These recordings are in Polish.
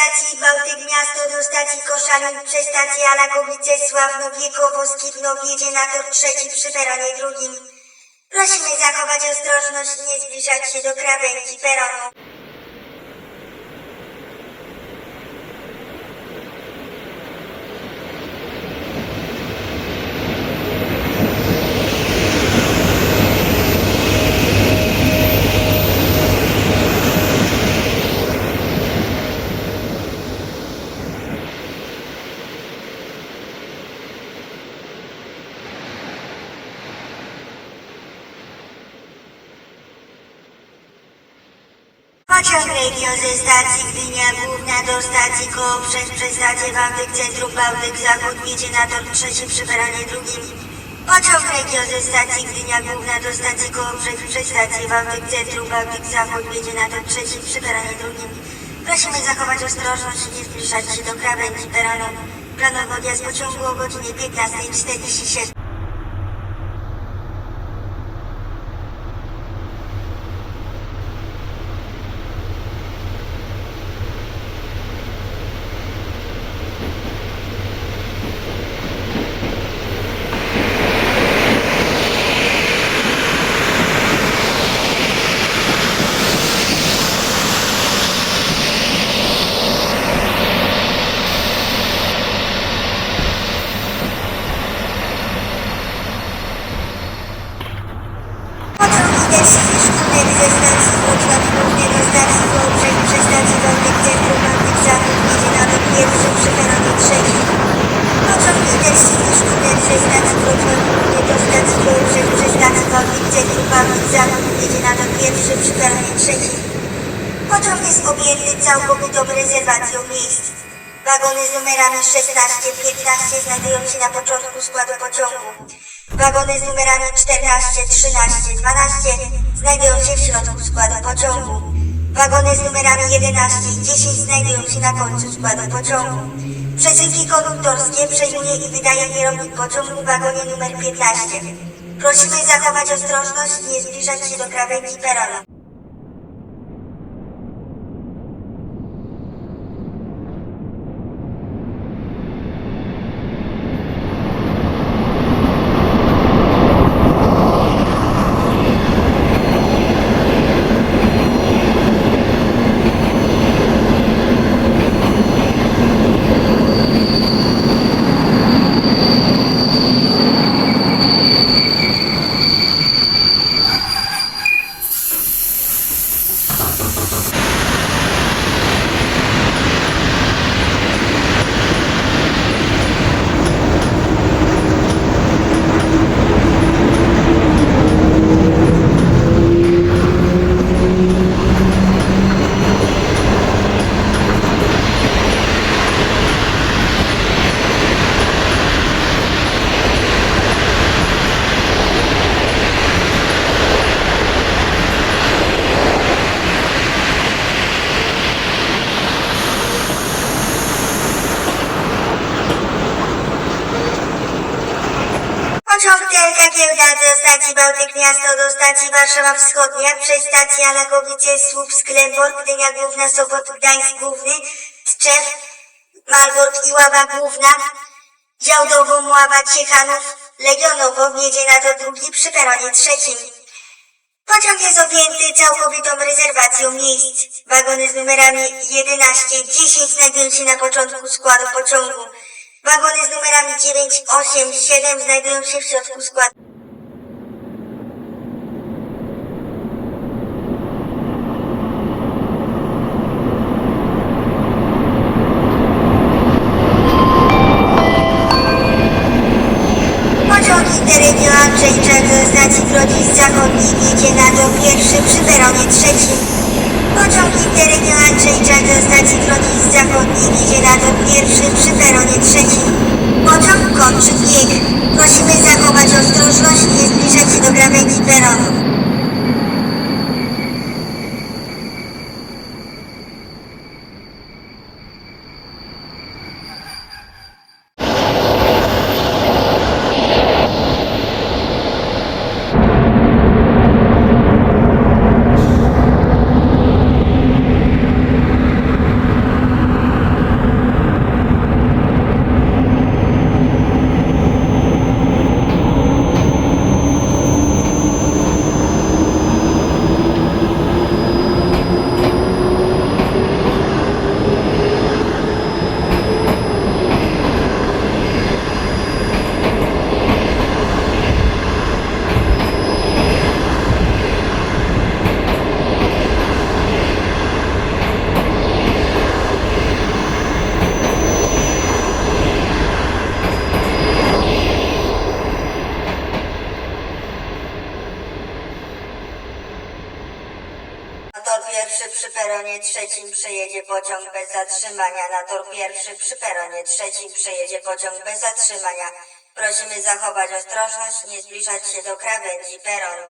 stacji Bałtyk Miasto do stacji Koszalin przez stację Alakowice Sławno Wiekowo Skibno wjedzie na tor trzeci przy peronie drugim. Prosimy zachować ostrożność nie zbliżać się do krawędzi peronu. Pociąg regio ze stacji Gdynia Główna do stacji Koło przez stację Bałtyk Centrum Bałtyk Zachód jedzie na tor trzeci przy drugim. Pociąg regio ze stacji Gdynia Główna do stacji Koło przez stację Bałtyk Centrum Bałtyk Zachód jedzie na tor trzeci przy drugim. Prosimy zachować ostrożność i nie zbliżać się do krawędzi peronu. Planowy odjazd pociągu o godzinie 15.47. Pociąg Intercity Sztunek ze stacji Wrocław Główny do stacji Kołobrzeg przez stację Bałtyk Centrum Bałtyk Zachód jedzie na tor pierwszy przy peronie trzecim. Pociąg Intercity Sztunek ze stacji Wrocław Główny do stacji Kołobrzeg przez stację Bałtyk Centrum Bałtyk Zachód jedzie na tor pierwszy przy peronie trzecim. Pociąg jest objęty całkowitą rezerwacją miejsc. Wagony z numerami 16-15 znajdują się na początku składu pociągu. Wagony z numerami 14, 13, 12 znajdują się w środku składu pociągu. Wagony z numerami 11 i 10 znajdują się na końcu składu pociągu. Przesyłki konduktorskie przejmuje i wydaje kierownik pociągu w wagonie numer 15. Prosimy zachować ostrożność i nie zbliżać się do krawędzi peronu. Pociąg TLK Giełda do stacji Bałtyk Miasto do stacji Warszawa Wschodnia przez stację Alakowice Słupsk Klemborg Gdynia Główna Sopot Gdańsk Główny Strzew Malbork i Ława Główna Działdowo Mława Ciechanów Legionowo wjedzie na to drugi przy peronie trzecim. Pociąg jest objęty całkowitą rezerwacją miejsc. Wagony z numerami 11, 10 znajdują się na początku składu pociągu. Wagony z numerami 9, 8, 7 znajdują się w środku składu. Czech do stacji Grodzisk Zachodniej jedzie na dół pierwszy przy peronie trzecim. Pociąg Interregio Andrzej Czech do stacji Grodzisk Zachodniej jedzie na dół pierwszy przy peronie trzecim. Pociąg kończy bieg. Prosimy zachować ostrożność i nie zbliżać się do krawędzi peronu. Trzecim przejedzie pociąg bez zatrzymania na tor pierwszy. Przy peronie trzecim przejedzie pociąg bez zatrzymania. Prosimy zachować ostrożność, nie zbliżać się do krawędzi peronu.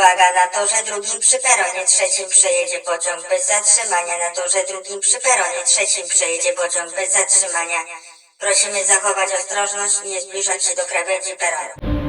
Uwaga, na torze drugim przy peronie trzecim przejedzie pociąg bez zatrzymania. Na torze drugim przy peronie trzecim przejedzie pociąg bez zatrzymania. Prosimy zachować ostrożność i nie zbliżać się do krawędzi peronu.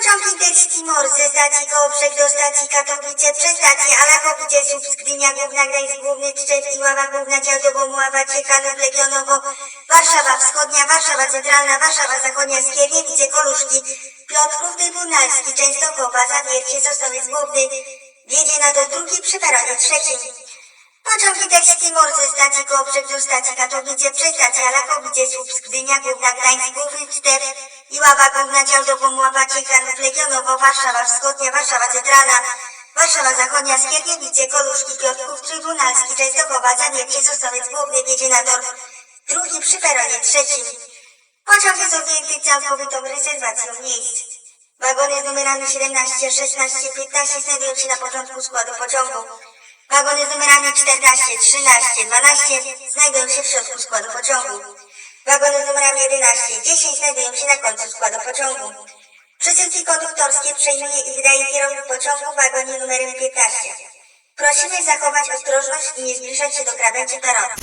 Pociąg Intercity Mor ze stacji Kołobrzeg do stacji Katowice przez stację Alachowice Słupsk Gdynia Główna Gdańsk Główny Tczew Iława Główna Dziadowo Muława Ciechanów Legionowo Warszawa Wschodnia Warszawa Centralna Warszawa Zachodnia Skierniewice Koluszki Piotrków Trybunalski Częstochowa Zawiercie Sosnowiec Główny Wiedzie na to drugi przy peronie trzecim Pociąg Intercity Mor ze stacji Kołobrzeg do stacji Katowice przez stację Alachowice Słupsk Gdynia Główna Gdańsk Główny Tczew Iława Główna Dziadowo Muława Ciechanów Legionowo Warszawa Wschodnia Warszawa Centralna Warszawa Zachodnia Skierniewice Koluszki Piotrków Trybunalski Częstochowa Zawiercie Sosnowiec Główny Wiedzie na tor drugi przy peronie trzecim Pociąg jest objęty całkowitą rezerwacją miejsc. Wagony z numerami 17, 16, 15 znajdują się na początku składu pociągu. Wagony z numerami 14, 13, 12 znajdują się w środku składu pociągu. Wagony z numerami 11 i 10 znajdują się na końcu składu pociągu. Przesyłki konduktorskie przejmuje i wydaje kierownik pociągu w wagonie numerem 15. Prosimy zachować ostrożność i nie zbliżać się do krawędzi peronu.